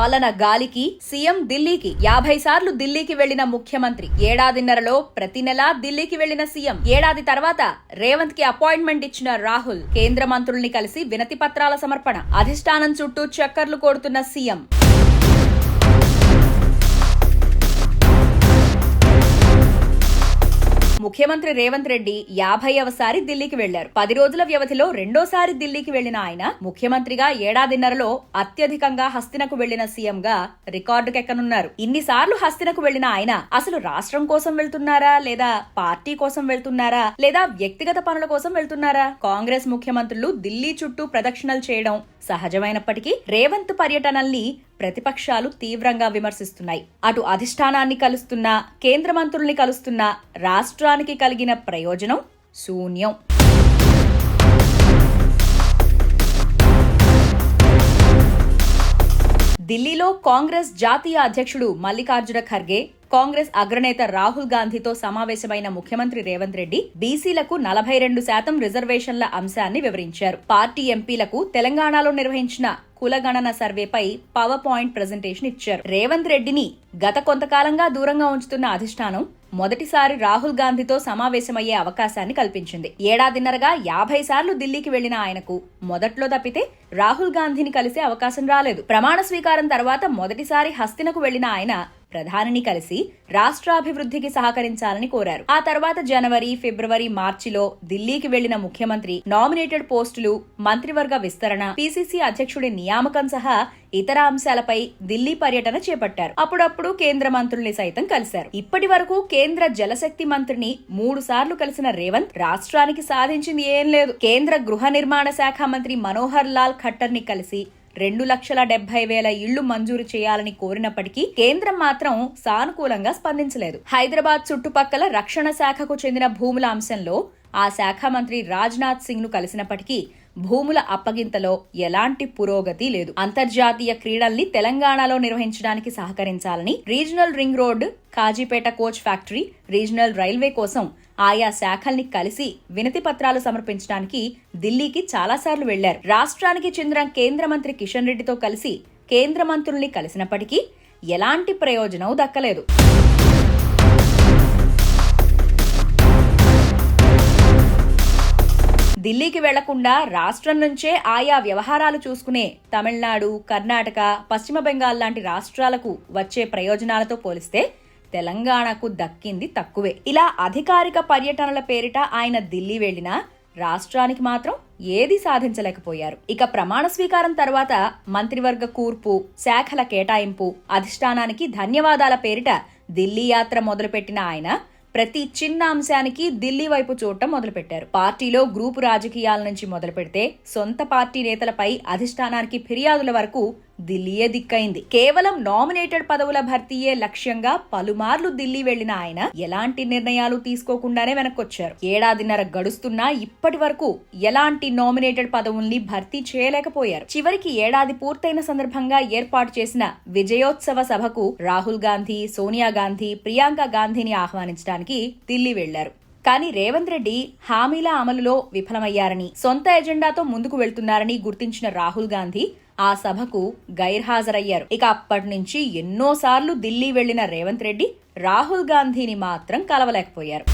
పాలన గాలికి సీఎం ఢిల్లీకి యాభై సార్లు ఢిల్లీకి వెళ్ళిన ముఖ్యమంత్రి. ఏడాదిన్నరలో ప్రతి నెలా ఢిల్లీకి వెళ్ళిన సీఎం. ఏడాది తర్వాత రేవంత్కి అపాయింట్మెంట్ ఇచ్చిన రాహుల్. కేంద్ర మంత్రుల్ని కలిసి వినతి పత్రాల సమర్పణ. అధిష్టానం చుట్టూ చక్కర్లు కొడుతున్న సీఎం. ముఖ్యమంత్రి రేవంత్ రెడ్డి యాభైవసారి ఢిల్లీకి వెళ్ళారు. పది రోజుల వ్యవధిలో రెండోసారి ఢిల్లీకి వెళ్ళిన ఆయన ముఖ్యమంత్రిగా ఏడాదిన్నరలో అత్యధికంగా హస్తినకు వెళ్ళిన సీఎంగా రికార్డుకెక్కనున్నారు. ఇన్నిసార్లు హస్తినకు వెళ్ళిన ఆయన అసలు రాష్ట్రం కోసం వెళ్తున్నారా? లేదా పార్టీ కోసం వెళ్తున్నారా? లేదా వ్యక్తిగత పనుల కోసం వెళ్తున్నారా? కాంగ్రెస్ ముఖ్యమంత్రులు ఢిల్లీ చుట్టూ ప్రదక్షిణలు చేయడం సహజమైనప్పటికీ రేవంత్ పర్యటనల్ని ప్రతిపక్షాలు తీవ్రంగా విమర్శిస్తున్నాయి. అటు అధిష్టానాన్ని కలుస్తున్నా కేంద్ర మంత్రుల్ని కలుస్తున్నా రాష్ట్రానికి కలిగిన ప్రయోజనం శూన్యం. ఢిల్లీలో కాంగ్రెస్ జాతీయ అధ్యక్షుడు మల్లికార్జున ఖర్గే కాంగ్రెస్ అగ్రనేత రాహుల్ గాంధీతో సమావేశమైన ముఖ్యమంత్రి రేవంత్ రెడ్డి బీసీలకు నలభై రెండు శాతం రిజర్వేషన్ల అంశాన్ని వివరించారు. పార్టీ ఎంపీలకు తెలంగాణలో నిర్వహించిన కులగణన సర్వేపై పవర్ పాయింట్ ప్రజెంటేషన్ ఇచ్చారు. రేవంత్ రెడ్డిని గత కొంతకాలంగా దూరంగా ఉంచుతున్న అధిష్టానం మొదటిసారి రాహుల్ గాంధీతో సమావేశమయ్యే అవకాశాన్ని కల్పించింది. ఏడాదిన్నరగా యాభై సార్లు ఢిల్లీకి వెళ్ళిన ఆయనకు మొదట్లో తప్పితే రాహుల్ గాంధీని కలిసే అవకాశం రాలేదు. ప్రమాణ స్వీకారం తర్వాత మొదటిసారి హస్తినకు వెళ్ళిన ఆయన ప్రధానిని కలిసి రాష్ట్రాభివృద్ధికి సహకరించాలని కోరారు. ఆ తర్వాత జనవరి ఫిబ్రవరి మార్చిలో ఢిల్లీకి వెళ్ళిన ముఖ్యమంత్రి నామినేటెడ్ పోస్టులు మంత్రివర్గ విస్తరణ పిసిసి అధ్యక్షుడి నియామకం సహా ఇతర అంశాలపై ఢిల్లీ పర్యటన చేపట్టారు. అప్పుడప్పుడు కేంద్ర మంత్రుల్ని సైతం కలిశారు. ఇప్పటి వరకు కేంద్ర జలశక్తి మంత్రిని మూడు సార్లు కలిసిన రేవంత్ రాష్ట్రానికి సాధించింది ఏం లేదు. కేంద్ర గృహ నిర్మాణ శాఖ మంత్రి మనోహర్ లాల్ ఖట్టర్ని కలిసి రెండు లక్షల డెబ్బై వేల ఇళ్ళు మంజూరు చేయాలని కోరినప్పటికీ కేంద్రం మాత్రం సానుకూలంగా స్పందించలేదు. హైదరాబాద్ చుట్టుపక్కల రక్షణ శాఖకు చెందిన భూముల అంశంలో ఆ శాఖ మంత్రి రాజ్నాథ్ సింగ్ను కలిసినప్పటికీ భూముల అప్పగింతలో ఎలాంటి పురోగతి లేదు. అంతర్జాతీయ క్రీడల్ని తెలంగాణలో నిర్వహించడానికి సహకరించాలని regional ring road Kazipet coach factory regional railway కోసం ఆయా శాఖల్ని కలిసి వినతి పత్రాలు సమర్పించడానికి ఢిల్లీకి చాలాసార్లు వెళ్ళారు రాష్ట్రానికి చెందిన కేంద్ర మంత్రి కిషన్ రెడ్డితో కలిసి కేంద్ర మంత్రుల్ని కలిసినప్పటికీ ఎలాంటి ప్రయోజనం దక్కలేదు. ఢిల్లీకి వెళ్ళకుండా రాష్ట్రం నుంచే ఆయా వ్యవహారాలు చూసుకునే తమిళనాడు కర్ణాటక పశ్చిమ బెంగాల్ లాంటి రాష్ట్రాలకు వచ్చే ప్రయోజనాలతో పోలిస్తే తెలంగాణకు దక్కింది తక్కువే. ఇలా అధికారిక పర్యటనల పేరిట ఆయన ఢిల్లీ వెళ్ళినా రాష్ట్రానికి మాత్రం ఏది సాధించలేకపోయారు. ఇక ప్రమాణ స్వీకారం తర్వాత మంత్రివర్గ కూర్పు శాఖల కేటాయింపు అధిష్టానానికి ధన్యవాదాల పేరిట ఢిల్లీ యాత్ర మొదలుపెట్టిన ఆయన ప్రతి చిన్న అంశానికి ఢిల్లీ వైపు చూడటం మొదలుపెట్టారు. పార్టీలో గ్రూపు రాజకీయాల నుంచి మొదలు పెడితే సొంత పార్టీ నేతలపై అధిష్టానానికి ఫిర్యాదుల వరకు ఢిల్లీయే దిక్కైంది. కేవలం నామినేటెడ్ పదవుల భర్తీయే లక్ష్యంగా పలుమార్లు ఢిల్లీ వెళ్ళిన ఆయన ఎలాంటి నిర్ణయాలు తీసుకోకుండానే వెనక్కొచ్చారు. ఏడాదిన్నర గడుస్తున్నా ఇప్పటి వరకు ఎలాంటి నామినేటెడ్ పదవుల్ని భర్తీ చేయలేకపోయారు. చివరికి ఏడాది పూర్తయిన సందర్భంగా ఏర్పాటు చేసిన విజయోత్సవ సభకు రాహుల్ గాంధీ సోనియా గాంధీ ప్రియాంక గాంధీని ఆహ్వానించడానికి ఢిల్లీ వెళ్ళారు కానీ రేవంత్ రెడ్డి హామీల అమలులో విఫలమయ్యారని సొంత ఎజెండాతో ముందుకు వెళ్తున్నారని గుర్తించిన రాహుల్ గాంధీ ఆ సభకు గైర్హాజరయ్యారు. ఇక అప్పటి నుంచి ఎన్నోసార్లు ఢిల్లీ వెళ్ళిన రేవంత్ రెడ్డి రాహుల్ గాంధీని మాత్రం కలవలేకపోయారు.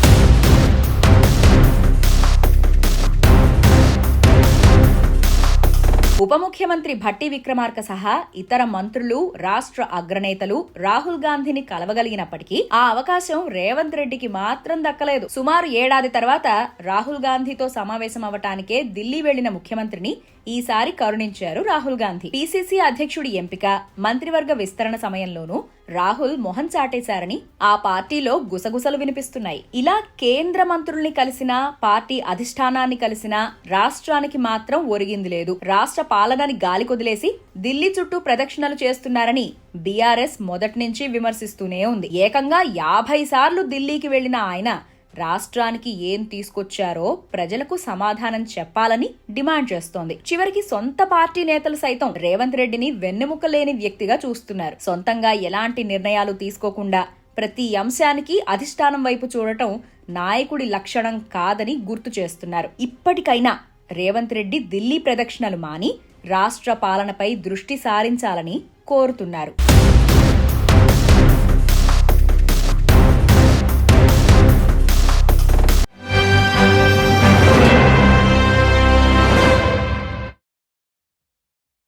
ఉప ముఖ్యమంత్రి భట్టి విక్రమార్క సహా ఇతర మంత్రులు రాష్ట్ర అగ్రనేతలు రాహుల్ గాంధీని కలవగలిగినప్పటికీ ఆ అవకాశం రేవంత్ రెడ్డికి మాత్రం దక్కలేదు. సుమారు ఏడాది తర్వాత రాహుల్ గాంధీతో సమావేశం అవటానికే ఢిల్లీ వెళ్ళిన ముఖ్యమంత్రిని ఈసారి కరుణించారు రాహుల్ గాంధీ. పీసీసీ అధ్యక్షుడి ఎంపిక మంత్రివర్గ విస్తరణ సమయంలోనూ రాహుల్ మొహం చాటేశారని ఆ పార్టీలో గుసగుసలు వినిపిస్తున్నాయి. ఇలా కేంద్ర మంత్రుల్ని కలిసినా పార్టీ అధిష్టానాన్ని కలిసినా రాష్ట్రానికి మాత్రం ఒరిగింది లేదు. రాష్ట్ర పాలనని గాలి కొదిలేసి ఢిల్లీ చుట్టూ ప్రదక్షిణలు చేస్తున్నారని బీఆర్ఎస్ మొదటి నుంచి విమర్శిస్తూనే ఉంది. ఏకంగా యాభై సార్లు ఢిల్లీకి వెళ్ళిన ఆయన రాష్ట్రానికి ఏం తీసుకొచ్చారో ప్రజలకు సమాధానం చెప్పాలని డిమాండ్ చేస్తోంది. చివరికి సొంత పార్టీ నేతలు సైతం రేవంత్ రెడ్డిని వెన్నెముక లేని వ్యక్తిగా చూస్తున్నారు. సొంతంగా ఎలాంటి నిర్ణయాలు తీసుకోకుండా ప్రతి అంశానికి అధిష్టానం వైపు చూడటం నాయకుడి లక్షణం కాదని గుర్తు చేస్తున్నారు. ఇప్పటికైనా రేవంత్ రెడ్డి ఢిల్లీ ప్రదక్షిణలు మాని రాష్ట్ర పాలనపై దృష్టి సారించాలని కోరుతున్నారు.